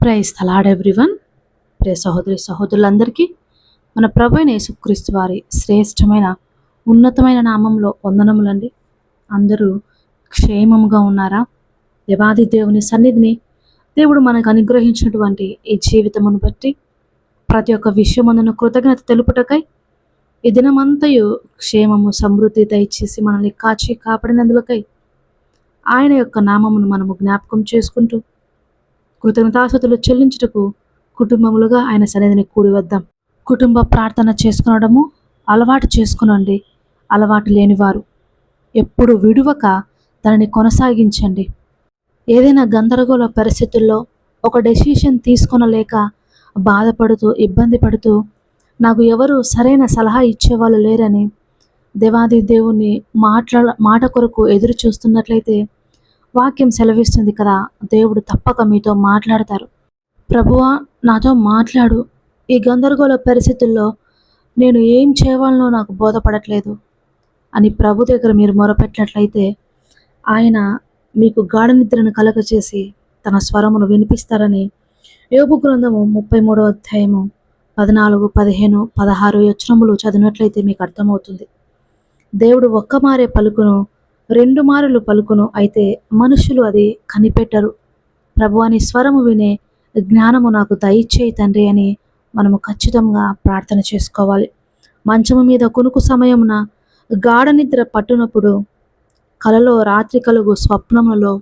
Praise తలాడ్ everyone ప్రే సహోదరి సహోదరులందరికీ మన ప్రభు యేసుక్రీస్తు వారి శ్రేష్టమైన ఉన్నతమైన నామంలో వందనములండి. అందరూ క్షేమముగా ఉన్నారా? దేవాది దేవుని సన్నిధిని దేవుడు మనకు అనుగ్రహించినటువంటి ఈ జీవితమును బట్టి ప్రతి ఒక్క విషయమందును కృతజ్ఞత తెలుపుటకై ఈ దినమంతయు క్షేమము సమృద్ధి దయచేసి మనల్ని కాచి కాపాడినందులకై ఆయన యొక్క నామమును మనము జ్ఞాపకం చేసుకుంటూ కృతజ్ఞతాసుతులు చెల్లించుటకు కుటుంబములుగా ఆయన సన్నిధిని కూడి వద్దాం. కుటుంబ ప్రార్థన చేసుకునడము అలవాటు చేసుకునండి. అలవాటు లేనివారు ఎప్పుడు విడువక దానిని కొనసాగించండి. ఏదైనా గందరగోళ పరిస్థితుల్లో ఒక డెసిషన్ తీసుకొనలేక బాధపడుతూ ఇబ్బంది పడుతూ నాకు ఎవరు సరైన సలహా ఇచ్చేవాళ్ళు లేరని దేవాది దేవుణ్ణి మాట్లా మాట కొరకు ఎదురు చూస్తున్నట్లయితే వాక్యం సెలవిస్తుంది కదా దేవుడు తప్పక మీతో మాట్లాడతారు. ప్రభువా నాతో మాట్లాడు. ఈ గందరగోళ పరిస్థితుల్లో నేను ఏం చేయవాలనో నాకు బోధపడట్లేదు అని ప్రభు దగ్గర మీరు మొరపెట్టినట్లయితే ఆయన మీకు గాఢ నిద్రను కలగచేసి తన స్వరమును వినిపిస్తారని యోగు గ్రంథము ముప్పై మూడో అధ్యాయము పద్నాలుగు పదిహేను పదహారు యచనములు చదివినట్లయితే మీకు అర్థమవుతుంది. దేవుడు ఒక్క మారే పలుకును రెండు మారులు పలుకును అయితే మనుషులు అది కనిపెట్టరు. ప్రభు అని స్వరము వినే జ్ఞానము నాకు దయచేయి తండ్రి అని మనము ఖచ్చితంగా ప్రార్థన చేసుకోవాలి. మంచము మీద కునుకు సమయమున గాఢ నిద్ర పట్టునప్పుడు కలలో రాత్రి కలుగు స్వప్నములలో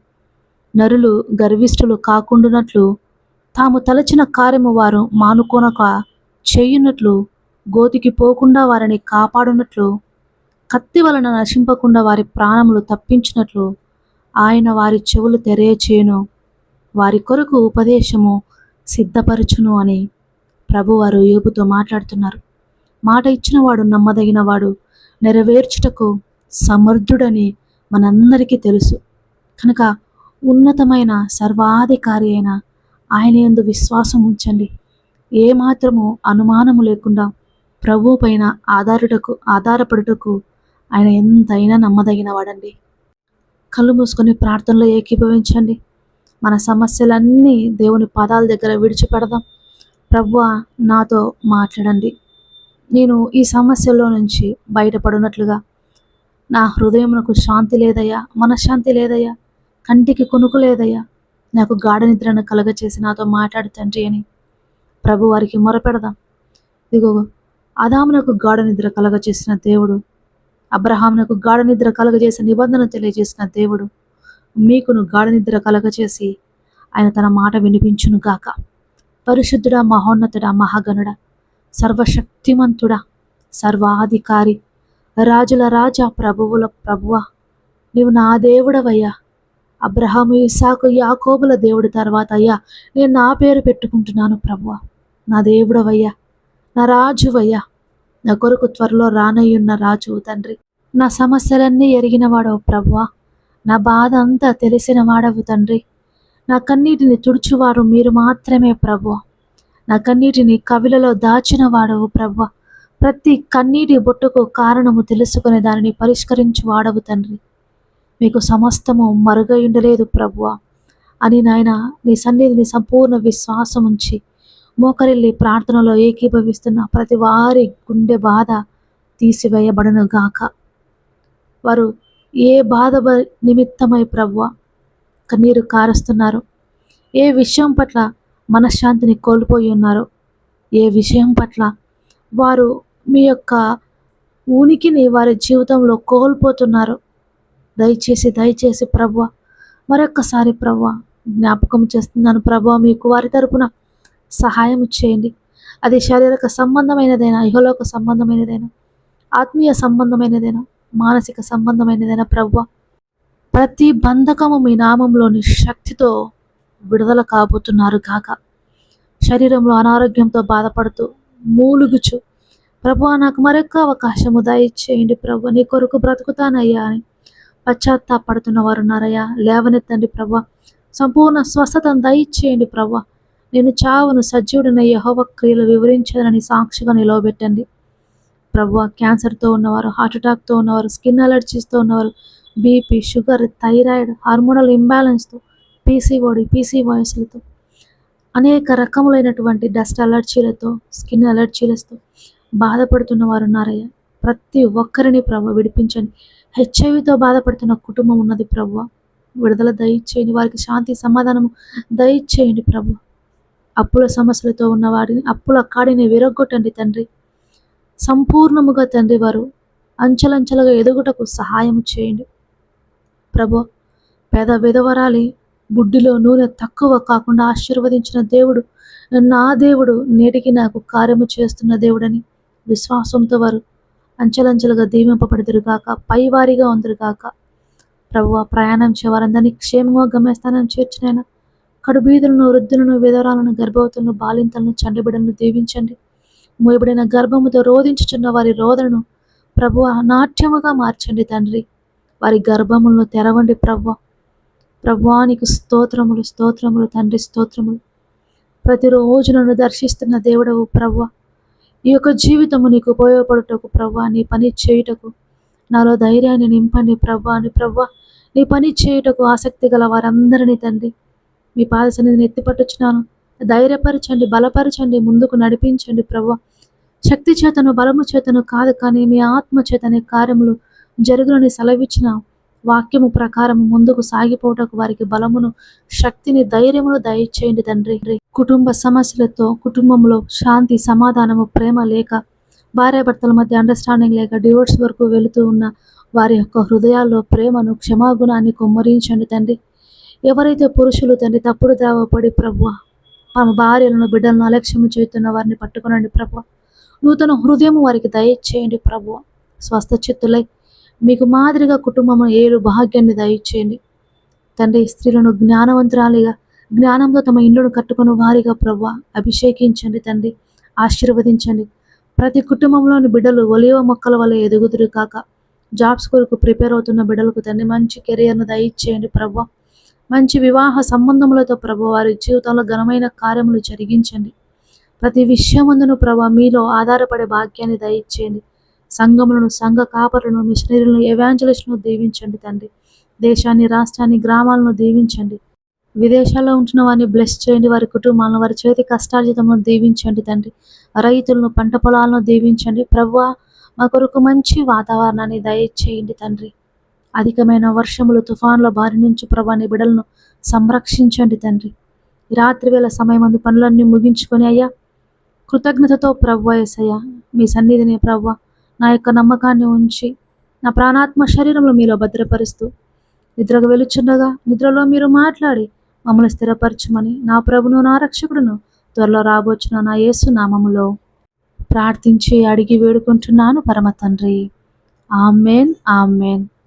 నరులు గర్విష్ఠులు కాకుండానట్లు తాము తలచిన కార్యము వారు మానుకొనక చేయునట్లు గోతికి పోకుండా వారిని కాపాడునట్లు కత్తి వలన నశింపకుండా వారి ప్రాణములు తప్పించినట్లు ఆయన వారి చెవులు తెరయచేయును. వారి కొరకు ఉపదేశము సిద్ధపరచును అని ప్రభువారు యోగుతో మాట్లాడుతున్నారు. మాట ఇచ్చినవాడు నమ్మదగినవాడు నెరవేర్చుటకు సమర్థుడని మనందరికీ తెలుసు. కనుక ఉన్నతమైన సర్వాధికారి అయిన ఆయన ఎందు విశ్వాసం ఉంచండి. ఏమాత్రము అనుమానము లేకుండా ప్రభు పైన ఆధారుటకు ఆధారపడుటకు ఆయన ఎంతైనా నమ్మదగిన వాడండి కళ్ళు మూసుకొని ప్రార్థనలో ఏకీభవించండి. మన సమస్యలన్నీ దేవుని పాదాల దగ్గర విడిచిపెడదాం. ప్రభు నాతో మాట్లాడండి. నేను ఈ సమస్యలో నుంచి బయటపడినట్లుగా. నా హృదయమునకు శాంతి లేదయ్యా మనశ్శాంతి లేదయ్యా కంటికి కొనుకు లేదయ్యా. నాకు గాఢ నిద్రను కలగచేసి నాతో మాట్లాడు తండ్రి అని ప్రభు వారికి మొరపెడదాం. ఇదిగో అదామునకు గాఢ నిద్ర కలగచేసిన దేవుడు అబ్రహామునకు గాఢ నిద్ర కలగజేసే నిబంధన తెలియజేసిన దేవుడు మీకును గాఢ నిద్ర కలగజేసి ఆయన తన మాట వినిపించును గాక. పరిశుద్ధుడా మహోన్నతుడా మహాగణుడా సర్వశక్తిమంతుడా సర్వాధికారి రాజుల రాజా ప్రభువుల ప్రభువ నీవు నా దేవుడవయ్యా. అబ్రహాము ఇసాకు యాకోబుల దేవుడి తర్వాత అయ్యా నేను నా పేరు పెట్టుకుంటున్నాను ప్రభువ. నా దేవుడవయ్యా నా రాజువయ్యా. నా కొరకు త్వరలో రానయ్యున్న రాజు తండ్రి నా సమస్యలన్నీ ఎరిగినవాడవు ప్రభువా. నా బాధ అంతా తెలిసిన వాడవు తండ్రి. నా కన్నీటిని తుడుచువారు మీరు మాత్రమే ప్రభు నా కన్నీటిని కవిలలో దాచిన వాడవు ప్రతి కన్నీటి బొట్టుకు కారణము తెలుసుకునే దానిని పరిష్కరించి వాడవు తండ్రి. మీకు సమస్తము మరుగై ఉండలేదు ప్రభువా. అని నాయన నీ సన్నిధిని సంపూర్ణ విశ్వాసం ఉంచి మోకరిల్లి ప్రార్థనలో ఏకీభవిస్తున్న ప్రతి వారి గుండె బాధ తీసివేయబడను గాక. వారు ఏ బాధ నిమిత్తమై ప్రవ్వ కన్నీరు కారుస్తున్నారు. ఏ విషయం పట్ల మనశ్శాంతిని కోల్పోయి ఉన్నారు ఏ విషయం పట్ల వారు మీ యొక్క ఉనికిని వారి జీవితంలో కోల్పోతున్నారు దయచేసి దయచేసి ప్రభువ మరొక్కసారి ప్రభువ జ్ఞాపకం చేస్తున్నాను ప్రభువ మీకు వారి తరపున సహాయం చేయండి. అది శారీరక సంబంధమైనదైనా? ఇహలోక సంబంధమైనదైనా? ఆత్మీయ సంబంధమైనదైనా? మానసిక సంబంధమైనదైనా ప్రభువ? ప్రతి బంధకము మీ నామంలోని శక్తితో విడుదల కాబోతున్నారు కాక శరీరంలో అనారోగ్యంతో బాధపడుతూ మూలుగుచు. ప్రభు నాకు మరొక అవకాశము దయచేయండి ప్రభు నీ కొరకు బ్రతుకుతానయ్యా అని పశ్చాత్తాపడుతున్న వారు ఉన్నారయ్యా లేవనెత్తండి ప్రభు సంపూర్ణ స్వస్థతను దయచేయండి ప్రభు నేను చావును సజీవుడిన యహోవ క్రియలు వివరించాలని సాక్షిగా నిలవబెట్టండి. ప్రభు క్యాన్సర్తో ఉన్నవారు హార్ట్ అటాక్తో ఉన్నవారు స్కిన్ అలర్జీస్తో ఉన్నవారు బీపీ షుగర్ థైరాయిడ్ హార్మోనల్ ఇంబ్యాలెన్స్తో పీసీఓడి పీసీ వాయిస్లతో అనేక రకములైనటువంటి డస్ట్ అలర్జీలతో స్కిన్ అలర్జీలతో బాధపడుతున్న వారు ఉన్నారయ్యా. ప్రతి ఒక్కరిని ప్రభు విడిపించండి. హెచ్ఐవితో బాధపడుతున్న కుటుంబం ఉన్నది ప్రభు. విడుదల దయచేయండి. వారికి శాంతి సమాధానము దయచేయండి ప్రభు. అప్పుల సమస్యలతో ఉన్న వాడిని అప్పుల కాడిని విరగొట్టండి తండ్రి. సంపూర్ణముగా తండ్రి వారు అంచెలంచెలుగా ఎదుగుటకు సహాయం చేయండి. ప్రభు పేద విధవరాలి బుడ్డిలో నూనె తక్కువ కాకుండా ఆశీర్వదించిన దేవుడు నా దేవుడు నేటికి నాకు కార్యము చేస్తున్న దేవుడని విశ్వాసంతో వారు అంచెలంచెలుగా దీవింపబడుదురుగాక పైవారిగా ఉందరుగాక. ప్రభు ప్రయాణం చేవారందరినీ క్షేమంగా గమ్యస్థానం చేర్చినైనా కడుబీదులను వృద్ధులను విధవరాలను గర్భవతులను బాలింతలను చండబిడలను దీవించండి. మూయబడిన గర్భముతో రోధించుచున్న వారి రోదనను ప్రభు నాట్యముగా మార్చండి తండ్రి. వారి గర్భములను తెరవండి ప్రభు ప్రభువానికి స్తోత్రములు స్తోత్రములు తండ్రి స్తోత్రములు. ప్రతిరోజు నన్ను దర్శిస్తున్న దేవుడవు ప్రభు ఈ యొక్క జీవితము నీకు ఉపయోగపడుటకు ప్రభు నీ పని చేయుటకు నాలో ధైర్యాన్ని నింపండి ప్రభు అని ప్రభు నీ పని చేయుటకు ఆసక్తి గల వారందరినీ తండ్రి. మీ పాద సన్నిధిని ఎత్తిపట్టుచున్నాను ధైర్యపరచండి బలపరచండి ముందుకు నడిపించండి ప్రభు. శక్తి చేతను బలము చేతను కాదు కానీ మీ ఆత్మ చేతనే కార్యములు జరుగునని సెలవిచ్చిన వాక్యము ప్రకారం ముందుకు సాగిపోవటకు వారికి బలమును శక్తిని ధైర్యమును దయచేయండి తండ్రి. కుటుంబ సమస్యలతో కుటుంబంలో శాంతి సమాధానము ప్రేమ లేక భార్యాభర్తల మధ్య అండర్స్టాండింగ్ లేక డివోర్స్ వరకు వెళుతూ ఉన్న వారి యొక్క హృదయాల్లో ప్రేమను క్షమాగుణాన్ని కుమ్మరించండి తండ్రి. ఎవరైతే పురుషులు తండ్రి తప్పుడు ద్రావపడి ప్రభు తమ భార్యలను బిడ్డలను అలక్ష్యము చేస్తున్న వారిని పట్టుకునండి ప్రభు నూతన హృదయం వారికి దయచేయండి ప్రభు స్వస్థ చిత్తులై మీకు మాదిరిగా కుటుంబం ఏలు భాగ్యాన్ని దయచేయండి. తండ్రి స్త్రీలను జ్ఞానవంతురాలిగా జ్ఞానంతో తమ ఇండ్లను కట్టుకుని వారిగా ప్రభు అభిషేకించండి తండ్రి ఆశీర్వదించండి. ప్రతి కుటుంబంలోని బిడ్డలు ఒలివ మొక్కల వల్ల ఎదుగుదురు కాక జాబ్స్ కొరకు ప్రిపేర్ అవుతున్న బిడ్డలకు తండ్రి మంచి కెరియర్ను దయచేయండి ప్రభు మంచి వివాహ సంబంధములతో ప్రభు వారి జీవితంలో ఘనమైన కార్యములు జరిగించండి. ప్రతి విషయమందును ప్రభు మీలో ఆధారపడే భాగ్యాన్ని దయచేయండి. సంఘములను సంఘ కాపరులను మిషనరీలను ఎవాంజలిస్ట్ను దీవించండి తండ్రి. దేశాన్ని రాష్ట్రాన్ని గ్రామాలను దీవించండి. విదేశాల్లో ఉంటున్న వారిని బ్లెస్ చేయండి. వారి కుటుంబాలను వారి చేతి కష్టార్జితములను దీవించండి తండ్రి. రైతులను పంట పొలాలను దీవించండి. ప్రభు మా కొరకు మంచి వాతావరణాన్ని దయచేయండి తండ్రి. అధికమైన వర్షములు తుఫాన్ల బారి నుంచి ప్రభాని బిడలను సంరక్షించండి తండ్రి. రాత్రి వేళ సమయమందు పనులన్నీ ముగించుకొని అయ్యా కృతజ్ఞతతో ప్రభు ఎసయ్యా మీ సన్నిధిని ప్రవ్వ నా యొక్క నమ్మకాన్ని ఉంచి నా ప్రాణాత్మ శరీరంలో మీలో భద్రపరుస్తూ నిద్రకు వెలుచుండగా నిద్రలో మీరు మాట్లాడి మమ్మల్ని స్థిరపరచమని నా ప్రభును నా రక్షకుడును త్వరలో రాబోచున్న నా యేసు నామములో ప్రార్థించి అడిగి వేడుకుంటున్నాను పరమ తండ్రి. Amen amen.